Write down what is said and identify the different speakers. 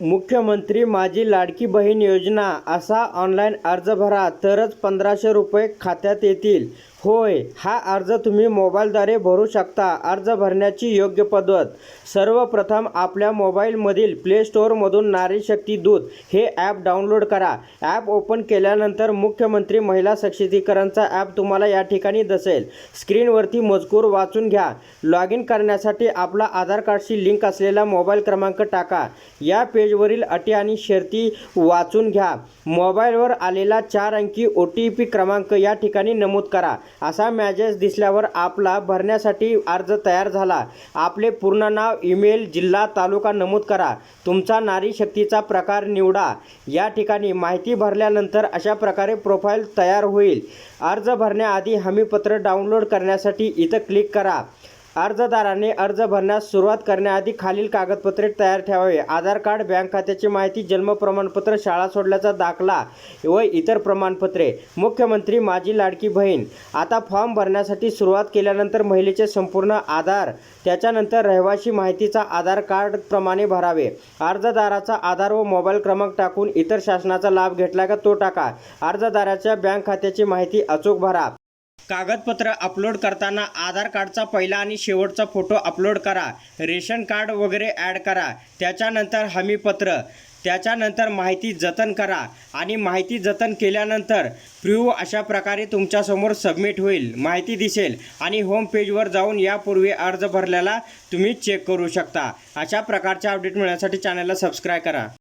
Speaker 1: मुख्यमंत्री माझी लाडकी बहीण योजना असा ऑनलाईन अर्ज भरा तरच पंधराशे रुपये खात्यात येतील. होय हा अर्ज तुम्ही मोबाईलद्वारे भरू शकता. अर्ज भरण्याची योग्य पद्धत. सर्वप्रथम आपल्या मोबाईलमधील प्ले स्टोअरमधून नारी शक्ती दूत हे ॲप डाउनलोड करा. ॲप ओपन केल्यानंतर मुख्यमंत्री महिला सक्षमीकरणचा ॲप तुम्हाला या ठिकाणी दिसेल. स्क्रीनवरती मजकूर वाचून घ्या. लॉग इन करण्यासाठी आपला आधार कार्डशी लिंक असलेला मोबाईल क्रमांक टाका. या पेजवरील अटी आणि शर्ती वाचून घ्या. मोबाईलवर आलेला चार अंकी ओ टी पी क्रमांक या ठिकाणी नमूद करा. असा मॅसेज दिसल्यावर आपला भरण्यासाठी अर्ज तयार झाला. आपले पूर्ण नाव ईमेल जिल्हा तालुका नमूद करा. तुमचा नारी शक्तीचा प्रकार निवडा. या ठिकाणी माहिती भरल्यानंतर अशा प्रकारे प्रोफाईल तयार होईल. अर्ज भरण्याआधी हमीपत्र डाउनलोड करण्यासाठी इथं क्लिक करा. अर्जदाराने अर्ज भरण्यास सुरुवात करण्याआधी खालील कागदपत्रे तयार ठेवावे. आधार कार्ड बँक खात्याची माहिती जन्म प्रमाणपत्र शाळा सोडल्याचा दाखला व इतर प्रमाणपत्रे. मुख्यमंत्री माझी लाडकी बहीण. आता फॉर्म भरण्यासाठी सुरुवात केल्यानंतर महिलेचे संपूर्ण आधार त्याच्यानंतर रहिवासी माहितीचा आधार कार्ड प्रमाणे भरावे. अर्जदाराचा आधार व मोबाईल क्रमांक टाकून इतर शासनाचा लाभ घेतला का तो टाका. अर्जदाराच्या बँक खात्याची माहिती अचूक भरा. कागदपत्र अपलोड करताना आधार कार्डचा पहिला आणि शेवटचा फोटो अपलोड करा. रेशन कार्ड वगैरे ॲड करा. त्याच्यानंतर हमीपत्र. त्याच्यानंतर माहिती जतन करा. आणि माहिती जतन केल्यानंतर प्रिव्ह्यू अशा प्रकारे तुमच्यासमोर सबमिट होईल. माहिती दिसेल आणि होम पेजवर जाऊन यापूर्वी अर्ज भरलेला तुम्ही चेक करू शकता. अशा प्रकारच्या अपडेट मिळण्यासाठी चॅनलला सबस्क्राईब करा.